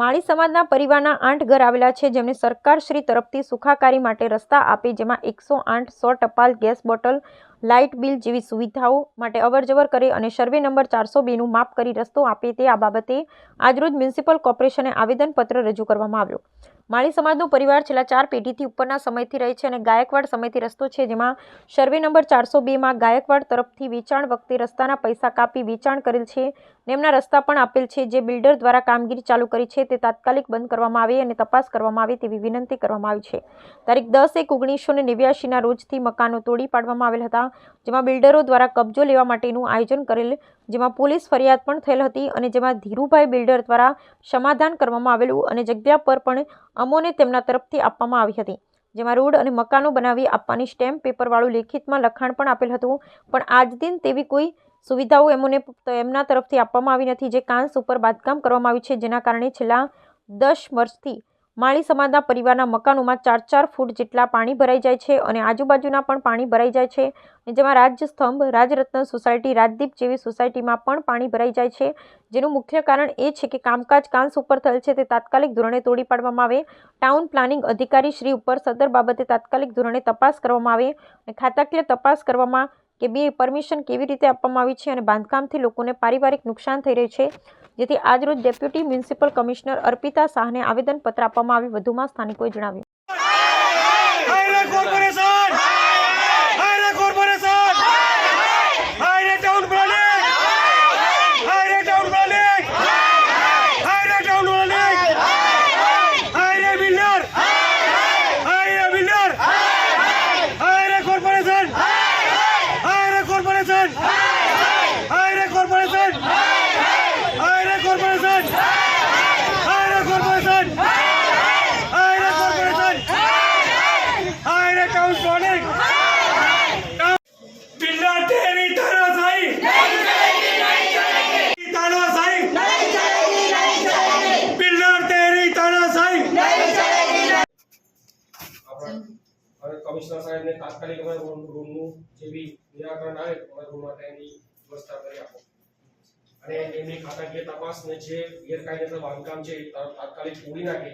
માળી સમાજના પરિવારના આઠ ઘર આવેલા છે, જેમને સરકારશ્રી તરફથી સુખાકારી માટે રસ્તા આપી, જેમાં એકસો આઠ સો ટપાલ ગેસ બોટલ, લાઇટ બિલ જેવી સુવિધાઓ માટે અવરજવર કરે અને સર્વે નંબર ચારસો બેનું માપ કરી રસ્તો આપે તે આ બાબતે આજરોજ મ્યુનિસિપલ કોર્પોરેશને આવેદનપત્ર રજૂ કરવામાં આવ્યો. માળી સમાજનો પરિવાર છેલ્લા ચાર પેઢીથી ઉપરના સમયથી રહે છે અને ગાયકવાડ સમયથી રસ્તો છે, જેમાં સર્વે નંબર ચારસો બેમાં ગાયકવાડ તરફથી વેચાણ વખતે રસ્તાના પૈસા કાપી વેચાણ કરેલ છે. એમના રસ્તા પણ આપેલ છે. જે બિલ્ડર દ્વારા કામગીરી ચાલુ કરી છે તે તાત્કાલિક બંધ કરવામાં આવે અને તપાસ કરવામાં આવે તેવી વિનંતી કરવામાં આવી છે. તારીખ દસ એક ઓગણીસો ને નેવ્યાસીના રોજથી મકાનો તોડી પાડવામાં આવેલ હતા, જેમાં બિલ્ડરો દ્વારા કબજો લેવા માટેનું આયોજન કરેલ, જેમાં પોલીસ ફરિયાદ પણ થયેલ હતી અને જેમાં ધીરુભાઈ બિલ્ડર દ્વારા સમાધાન કરવામાં આવેલું અને જગ્યા પર પણ અમોને તેમના તરફથી આપવામાં આવી હતી. જેમાં રોડ અને મકાનો બનાવી આપવાની સ્ટેમ્પ પેપરવાળું લેખિતમાં લખાણ પણ આપેલ હતું. પણ આજ દિન તેવી કોઈ સુવિધાઓ એમને એમના તરફથી આપવામાં આવી નથી. જે કાંસ ઉપર બાંધકામ કરવામાં આવ્યું છે, જેના કારણે છેલ્લા દસ વર્ષથી માળી સમાજના પરિવારના મકાનોમાં ચાર ચાર ફૂટ જેટલા પાણી ભરાઈ જાય છે અને આજુબાજુના પણ પાણી ભરાઈ જાય છે જેમાં રાજસ્તંભ રાજરત્ન સોસાયટી, રાજદીપ જેવી સોસાયટીમાં પણ પાણી ભરાઈ જાય છે. જેનું મુખ્ય કારણ એ છે કે કામકાજ કાંસ ઉપર થયેલ છે તે તાત્કાલિક ધોરણે તોડી પાડવામાં આવે. ટાઉન પ્લાનિંગ અધિકારી શ્રી ઉપર સદર બાબતે તાત્કાલિક ધોરણે તપાસ કરવામાં આવે અને ખાતાકીય તપાસ કરવામાં કે બે પરમિશન કેવી રીતે આપવામાં આવી છે અને બાંધકામથી લોકોને પારિવારિક નુકસાન થઈ રહ્યું છે. જેથી આજરોજ ડેપ્યુટી મ્યુનિસિપલ કમિશનર અર્પિતા શાહને આવેદનપત્ર આપવામાં આવ્યું. વધુમાં સ્થાનિકોએ જણાવ્યું હાયરે કોર્પોરેશન હાયરે કોર્પોરેશન હાયરે ટાઉન પ્લાનિંગ હાયરે ટાઉન પ્લાનિંગ હાયરે ટાઉન પ્લાનિંગ હાયરે બિલ્ડર હાયરે બિલ્ડર હાયરે કોર્પોરેશન હાયરે કોર્પોરેશન હાયરે કોર્પોરેશન હાયરે કોર્પોરેશન હાયરે કોર્પોરેશન હાયરે કોર્પોરેશન હાયરે ટાઉન પ્લાનિંગ બિલ્ડર તેરી તાનાશાહી તાનાશાહી બિલ્ડર તેરી તાનાશાહી હવે સાહેબને તાત્કાલિક અમારા રૂમનું જે બી નિરાકરણ આવે, અમારા રૂમ માટે એની વ્યવસ્થા કરી આપો. અને એમની ખાતાકીય તપાસ ને જે ગેરકાયદેસર બાંધકામ છે તાત્કાલિક તોડી નાખે.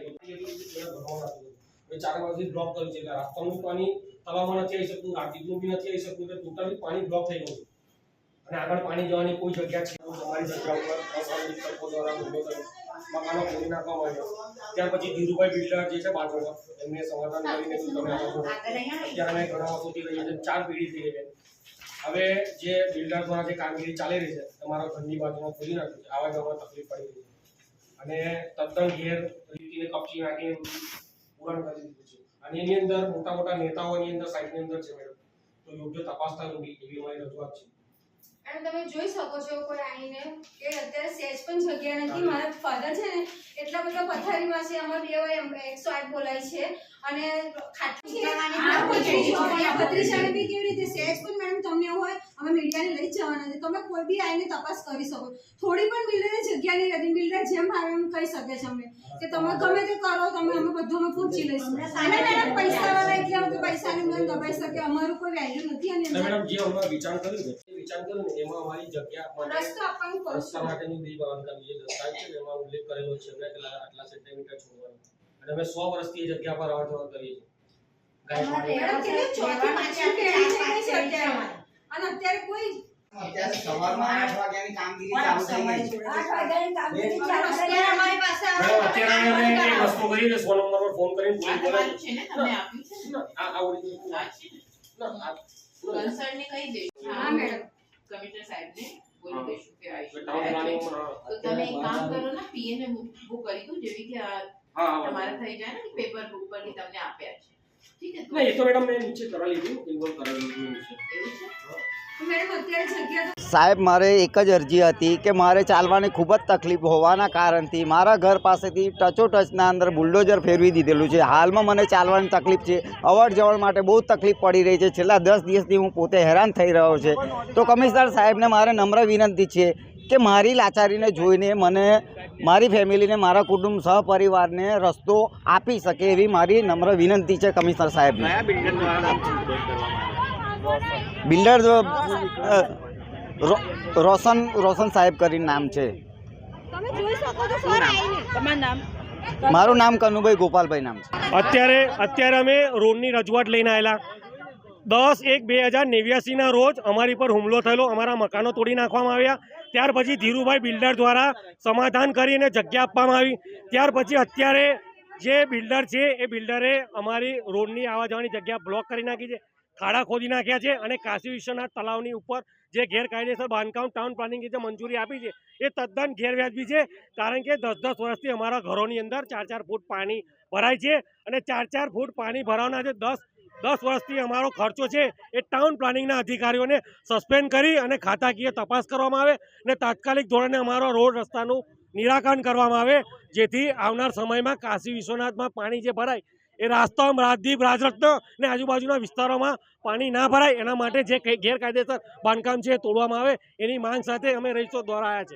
તો ચાર બાજુ બ્લોક કર્યું છે. રાસ્તાનું પાણી તળાવમાં નથી આવી શકતું રાજીવનું બી નથી આવી શકતું, એટલે ટોટલી પાણી બ્લોક થઈ ગયું. અને આગળ પાણી જવાની કોઈ જગ્યા છે. તમારી જગ્યા ઉપર દ્વારા મકાનો ખોલી નાખવામાં આવ્યા ત્યાર પછી ધીરુભાઈ બિલ્ડર જે છે બાજુમાં એમને સમાધાન કરીને તમે આવો અત્યારે અમે ઘણા વર્ષોથી રહીએ છીએ. ચાર પેઢી થઈ ગઈ છે. હવે જે બિલ્ડર દ્વારા જે કામગીરી ચાલી રહી છે તમારા ઘરની બાજુમાં ખોલી નાખ્યું છે. આવા જવામાં તકલીફ પડી રહી છે. અને તદ્દન ઘેર રીતિને કપચી નાખીને પૂરણ કરી દીધું છે. અને એની અંદર મોટા મોટા નેતાઓની અંદર સાઈડની અંદર છે મેડમ. તો યોગ્ય તપાસ થાય એવી એવી અમારી રજૂઆત છે. અને તમે જોઈ શકો છો કોઈ આવીને કે અત્યારે સેજ પણ જગ્યા નથી. મારા ફાધર છે ને એટલા બધા પથારીમાં છે. અમારે બે વાર એકસો આઠ બોલાય છે. અને ખાટલી છે આ પથરી પથરીશાળી બી કેવી રીતે? સેજ પણ મેડમ તમને એવું હોય અમે મીડિયાને લઈ જવાના છે. તમે કોઈ બી આવીને તપાસ કરી શકો. થોડી પણ મિલરે જગ્યા નહીં હતી મિલરે જેમ આવે એમ કહી શકે છે અમને કે તમે ગમે તે કરો તમે અમે બધું અમે પૂછી લઈશું. અને મેડમ પૈસા વાળા એટલે અમે પૈસાને મને દબાઈ શકે. અમારું કોઈ વેલ્યુ નથી અને મેડમ જે અમે વિચાર કર્યું છે વિચાર કર્યું ને એમાં અમારી જગ્યા માટે રસ્તો આપવાનું કહું રસ્તા છું. માટેની બી બાંધકામ જે દસ્તાવેજ છે ને એમાં ઉલ્લેખ કરેલો છે અમે કેટલા આટલા સેન્ટીમીટર છોડવાનું. અને અમે સો વર્ષથી એ જગ્યા પર અવર જવર કરીએ છીએ. ગાય મેડમ કેટલી ચોથી પાંચમી પેઢી થઈ ગઈ છે અત્યારે અને અત્યારે કોઈ અત્યારે સવારમાં આઠ વાગ્યાની કામગીરી ચાલુ થઈ ગઈ આઠ વાગ્યાની કામગીરી ચાલુ છે. અત્યારે અમારી પાસે મેડમ અત્યારે અમે એક વસ્તુ કરી છે સો નંબર પર ફોન કરીને આ પોલીસ બોલાવી તમારું છે ને તમે આપ્યું છે ને? ના, આ આ ઓરિજિનલ આ છે ને? ના આ કન્સર્ન ને કહી દેજો હા મેડમ. કમિશનર સાહેબને બોલી દઈશું કે તો તમે એક કામ કરો ને પીએ ને બુક કરી દો જેવી કે તમારા થઈ જાય ને પેપર બુક પરથી તમને આપ્યા છે. ઠીક એ તો મેડમ મેં નીચે કરાવી લીધું ઇન્વોલ્વ કરાવી લીધું નીચે એવું છે? તો મેડમ અત્યારે જગ્યા તો સાહેબ મારે એક જ અરજી હતી કે મારે ચાલવાની ખૂબ જ તકલીફ હોવાના કારણથી મારા ઘર પાસેથી ટચો ટચના અંદર બુલડોઝર ફેરવી દીધેલું છે. હાલમાં મને ચાલવાની તકલીફ છે. અવર જવર માટે બહુ તકલીફ પડી રહી છે. છેલ્લા દસ દિવસથી હું પોતે હેરાન થઈ રહ્યો છે. તો કમિશનર સાહેબને મારે નમ્ર વિનંતી છે કે મારી લાચારીને જોઈને મને મારી ફેમિલીને મારા કુટુંબ સહપરિવારને રસ્તો આપી શકે એવી મારી નમ્ર વિનંતી છે કમિશનર સાહેબને. બિલ્ડર રોશન રોશન સાહેબ કરીને નામ છે. તમે જોઈ શકો છો સર આવીને. તમારું નામ? મારું નામ કનુભાઈ ગોપાલભાઈ નામ છે. અત્યારે અત્યારે અમે રોડની રજૂઆત લઈને આવેલા દસ એક બે હજાર નેવ્યાસીના રોજ અમારી પર હુમલો થયેલો અમારા મકાનો તોડી નાખવામાં આવ્યા. ત્યાર પછી ધીરુભાઈ બિલ્ડર દ્વારા સમાધાન કરીને જગ્યા આપવામાં આવી. ત્યાર પછી અત્યારે જે બિલ્ડર છે, એ બિલ્ડરે અમારી રોડની આવવા જવાની જગ્યા બ્લોક કરી નાખી છે, ખાડા ખોદી નાખ્યા છે અને કાશી વિશ્વનાથ તલાવની ઉપર જે ગેરકાયદેસર બાંધકામ ટાઉન પ્લાનિંગની જે મંજૂરી આપી છે, એ તદ્દન ગેરવ્યાજબી છે, કારણ કે દસ દસ વર્ષથી અમારા ઘરોની અંદર ચાર ચાર ફૂટ પાણી ભરાય છે અને ચાર ચાર ફૂટ પાણી ભરાવાના જે દસ દસ વર્ષથી અમારો ખર્ચો છે એ ટાઉન પ્લાનિંગના અધિકારીઓને સસ્પેન્ડ કરી અને ખાતાકીય તપાસ કરવામાં આવે અને તાત્કાલિક ધોરણે અમારો રોડ રસ્તાનું નિરાકરણ કરવામાં આવે, જેથી આવનાર સમયમાં કાશી વિશ્વનાથમાં પાણી જે ભરાય, એ રાસ્તામાં રાજદીપ રાજરત્ન અને આજુબાજુના વિસ્તારોમાં પાણી ના ભરાય, એના માટે જે ગેરકાયદેસર બાંધકામ છે એ તોડવામાં આવે, એની માંગ સાથે અમે રહીશો દ્વારા છે.